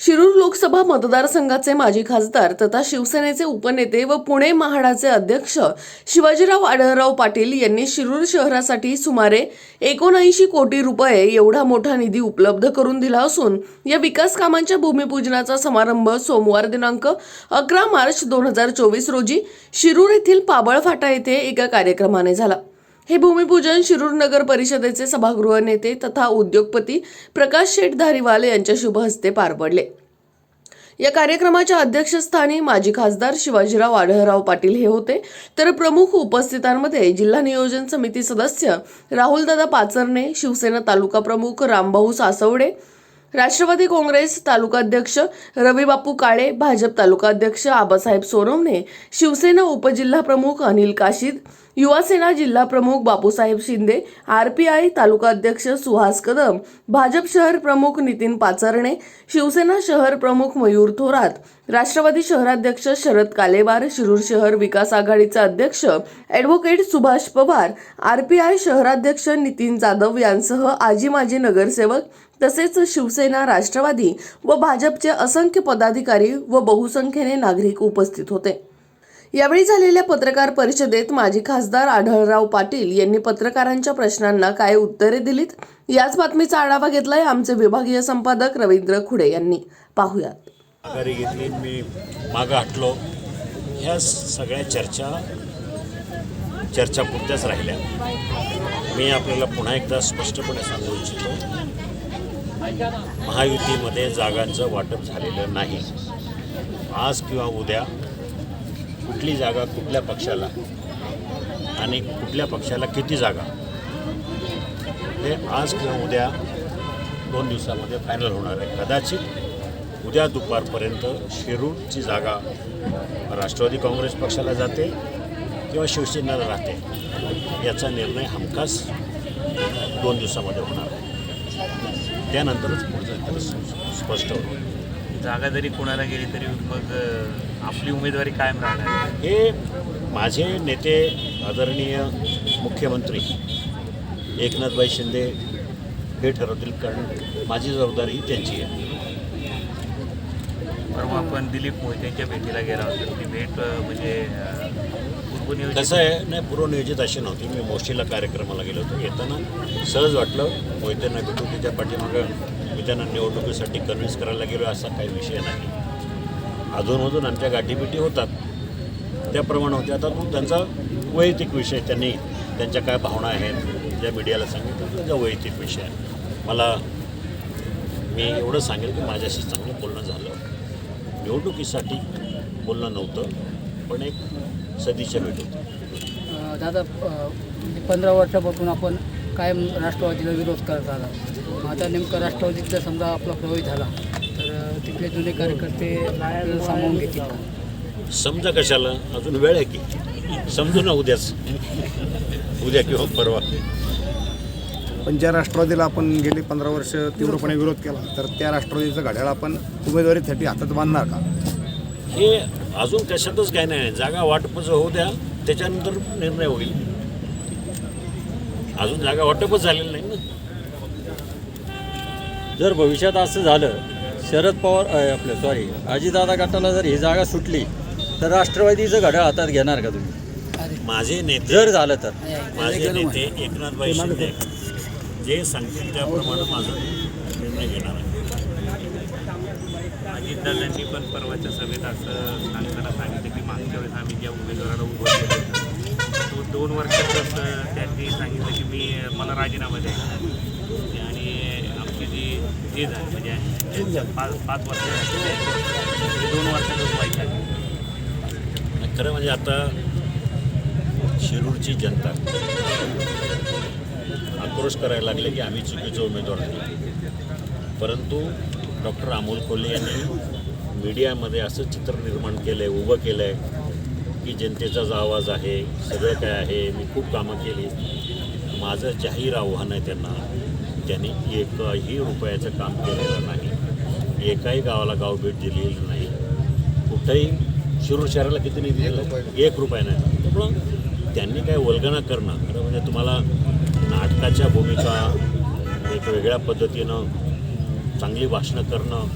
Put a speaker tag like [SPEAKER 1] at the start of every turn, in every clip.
[SPEAKER 1] शिरूर लोकसभा मतदारसंघाचे माजी खासदार तथा शिवसेनेचे उपनेते व पुणे महाडाचे अध्यक्ष शिवाजीराव आढळराव पाटील यांनी शिरूर शहरासाठी सुमारे एकोणऐंशी कोटी रुपये एवढा मोठा निधी उपलब्ध करून दिला असून या विकास कामांच्या भूमिपूजनाचा समारंभ सोमवार दिनांक अकरा मार्च दोन हजार चोवीस रोजी शिरूर येथील पाबळ फाटा येथे एका कार्यक्रमाने झाला. हे भूमिपूजन शिरूर नगर परिषदेचे सभागृह नेते तथा उद्योगपती प्रकाश शेठ धारीवाल यांच्या शुभ हस्ते पार पडले या कार्यक्रमाच्या अध्यक्षस्थानी माजी खासदार शिवाजीराव आढळराव पाटील हे होते. तर प्रमुख उपस्थितांमध्ये जिल्हा नियोजन समिती सदस्य राहुलदादा पाचरणे शिवसेना तालुका प्रमुख रामभाऊ सासवडे राष्ट्रवादी काँग्रेस तालुकाध्यक्ष रविबापू काळे भाजप तालुकाध्यक्ष आबासाहेब सोनवणे शिवसेना उपजिल्हा प्रमुख अनिल काशीद युवासेना जिल्हा प्रमुख बापूसाहेब शिंदे आरपीआय तालुकाध्यक्ष सुहास कदम भाजप शहर प्रमुख नितीन पाचरणे शिवसेना शहर प्रमुख मयूर थोरात राष्ट्रवादी शहराध्यक्ष शरद कालेवार शिरूर शहर विकास आघाडीचे अध्यक्ष ॲडव्होकेट सुभाष पवार आरपीआय शहराध्यक्ष नितीन जाधव यांसह आजी माजी नगरसेवक तसेच शिवसेना राष्ट्रवादी व भाजपचे असंख्य पदाधिकारी व बहुसंख्येने नागरिक उपस्थित होते. यावेळी झालेल्या पत्रकार परिषदेत माजी खासदार आढळराव पाटील यांनी पत्रकारांच्या प्रश्नांना काय उत्तरे दिलीत याच बातमीचा आढावा घेतलाय आमचे विभागीय संपादक रवींद्र खुडे यांनी. पाहुयात.
[SPEAKER 2] आघाडी घेतली मी मागं हटलो. ह्या सगळ्या चर्चा चर्चापुरत्याच राहिल्या. मी आपल्याला पुन्हा एकदा स्पष्टपणे सांगू इच्छितो महायुतीमध्ये जागांचं वाटप झालेलं नाही. आज किंवा उद्या कुठली जागा कुठल्या पक्षाला आणि कुठल्या पक्षाला किती जागा? हे आज किंवा उद्या दोन दिवसामध्ये फायनल होणार आहे. कदाचित उद्या दुपारपर्यंत शिरूरची जागा राष्ट्रवादी काँग्रेस पक्षाला जाते किंवा शिवसेनेला राहते. याचा निर्णय हमखास दोन दिवसामध्ये होणार. त्यानंतरच पुढचं स्पष्ट होईल.
[SPEAKER 3] जागा जरी कोणाला गेली तरी मग आपली उमेदवारी कायम राहणार.
[SPEAKER 2] हे माझे नेते आदरणीय मुख्यमंत्री एकनाथभाई शिंदे हे ठरवतील कारण माझी जबाबदारी त्यांची आहे.
[SPEAKER 3] परवा आपण दिलीप मोहित्यांच्या भेटीला गेला होता. ती भेट म्हणजे पूर्वनियोजित
[SPEAKER 2] कसं आहे नाही पूर्वनियोजित अशी नव्हती. मी मोशीला कार्यक्रमाला गेलो होतो. येताना सहज वाटलं मोहित्यांना भेटू त्याच्या पाठीमागं मी त्यांना निवडणुकीसाठी कन्व्हिन्स करायला गेलो असा काही विषय नाही. अधूनमधून आमच्या गाठीबिटी होतात. त्याप्रमाणे होते. आता तो त्यांचा वैयक्तिक विषय त्यांनी त्यांच्या काय भावना आहेत ज्या मीडियाला सांगितलं त्यांचा वैयक्तिक विषय आहे. मला मी एवढं सांगेल की माझ्याशी चांगलं बोलणं झालं. निवडणुकीसाठी बोलणं नव्हतं पण एक सदिच्छा भेट होती
[SPEAKER 4] दादा म्हणजे पंधरा वर्षापासून आपण कायम राष्ट्रवादीला विरोध करत आला. आता नेमकं राष्ट्रवादीचा समजा आपला प्रवेश झाला तर तिथले जुने कार्यकर्ते सामावून घेतील
[SPEAKER 2] समजा कशाला? अजून वेळ आहे की? समजू ना उद्याच. उद्या किंवा परवा.
[SPEAKER 5] पण ज्या राष्ट्रवादीला आपण गेली पंधरा वर्ष तीव्रपणे विरोध केला तर त्या राष्ट्रवादीचं घड्याळ आपण उमेदवारीसाठी हातात बांधणार का?
[SPEAKER 2] हे अजून कशातच काय नाही. जागा वाटपचं होऊ द्या त्याच्यानंतर निर्णय होईल. अजून जागा वाटपच झालेलं नाही ना.
[SPEAKER 6] जर भविष्यात असं झालं शरद पवार आपलं सॉरी अजितदादा गटाला जर ही जागा सुटली तर राष्ट्रवादीचं घड्याळ हातात घेणार का तुम्ही?
[SPEAKER 2] माझे नेते
[SPEAKER 6] जर झालं तर.
[SPEAKER 2] माझे नेते एकनाथभाई शिंदे. जे सांगतील त्याप्रमाणे माझा निर्णय घेणार आहे.
[SPEAKER 3] अजितदादांनी पण परवाच्या सभेत असं सांगताना सांगितलं की मागच्या वेळेस आम्ही ज्या उमेदवाराला उभं केलं तो दोन वर्षातच त्यांनी सांगितलं की मी मला राजीनामा द्यायचा आणि आमची जी हे झाली म्हणजे पाच पाच वर्ष ते दोन वर्षातच व्हायचं
[SPEAKER 2] खरं म्हणजे आता शिरूरची जनता आक्रोश करायला लागले की आम्ही चुकीचा उमेदवार दिला परंतु डॉक्टर अमोल कोल्हे यांनी मीडियामध्ये असं चित्र निर्माण केलं आहे उभं केलं आहे की जनतेचाच आवाज आहे सगळं काय आहे मी खूप कामं केली. माझं जाहीर आव्हान आहे त्यांना त्यांनी एकही रुपयाचं काम केलेलं नाही. एकाही गावाला गाव भेट दिलेली नाही. कुठंही शिरूर शहराला किती निधी दिला? एक रुपया नाही. त्यामुळं त्यांनी काय वल्गना करणं? खरं म्हणजे तुम्हाला नाटकाच्या भूमिका एक वेगळ्या पद्धतीनं चांगली भाषणं करणं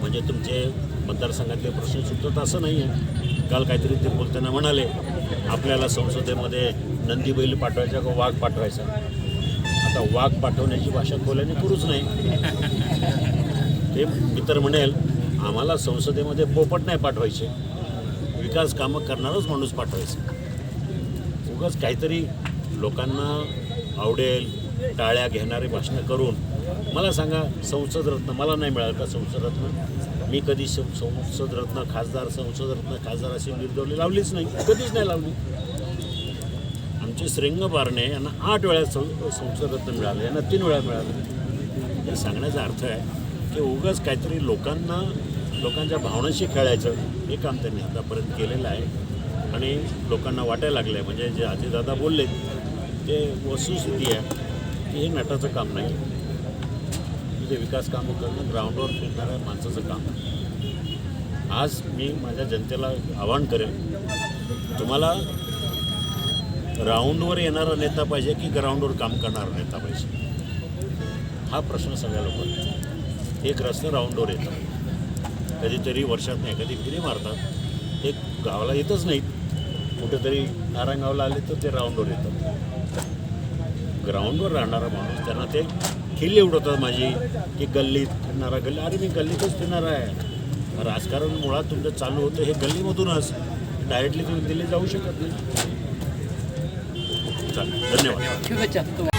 [SPEAKER 2] म्हणजे तुमचे मतदारसंघातले प्रश्न सुटतात असं नाही आहे. काल काहीतरी ते बोलताना म्हणाले आपल्याला संसदेमध्ये नंदी बैल पाठवायचा का वाघ पाठवायचा? आता वाघ पाठवण्याची भाषा खोल्याने करूच नाही. ते मी तर म्हणेल आम्हाला संसदेमध्ये पोपट नाही पाठवायचे. विकास कामं करणारच माणूस पाठवायचं. उगाच काहीतरी लोकांना आवडेल टाळ्या घेणारे भाषणं करून. मला सांगा संसद रत्न मला नाही मिळालं का संसद रत्न? मी कधी संसदरत्न संसद रत्न खासदार संसद रत्न खासदार अशी निर्दवली लावलीच नाही. कधीच नाही लावली. आमचे श्रेंग बारणे यांना आठ वेळा सं- संसद रत्न मिळालं यांना तीन वेळा मिळालं. हे सांगण्याचा अर्थ आहे की उगाच काहीतरी लोकांना लोकांच्या भावनाशी खेळायचं हे काम त्यांनी आतापर्यंत केलेलं आहे. आणि लोकांना वाटायला लागलं आहे म्हणजे जे आजीदादा बोलले ते वस्तुस्थिती आहे हे नटाचं काम नाही. तिथे विकास कामं करणं ग्राउंडवर फिरणाऱ्या माणसाचं काम आहे. आज मी माझ्या जनतेला आवाहन करेन तुम्हाला राऊंडवर येणारा नेता पाहिजे की ग्राउंडवर काम करणारा नेता पाहिजे? हा प्रश्न सगळ्या लोकांना एक रस्ता राऊंडवर येतात. कधीतरी वर्षात नाही कधी फिरी मारतात. एक गावाला येतच नाहीत. कुठेतरी नारायणगावला आले तर ते राऊंडवर येतात. ग्राउंडवर राहणारा माणूस त्यांना ते खिल्ली उडवतात माझी की गल्लीत फिरणारा गल्ली अरे मी गल्लीतच फिरणार आहे. राजकारण मुळात तुमचं चालू होतं हे गल्लीमधूनच. डायरेक्टली तुम्ही दिले जाऊ शकत नाही. चालेल धन्यवाद.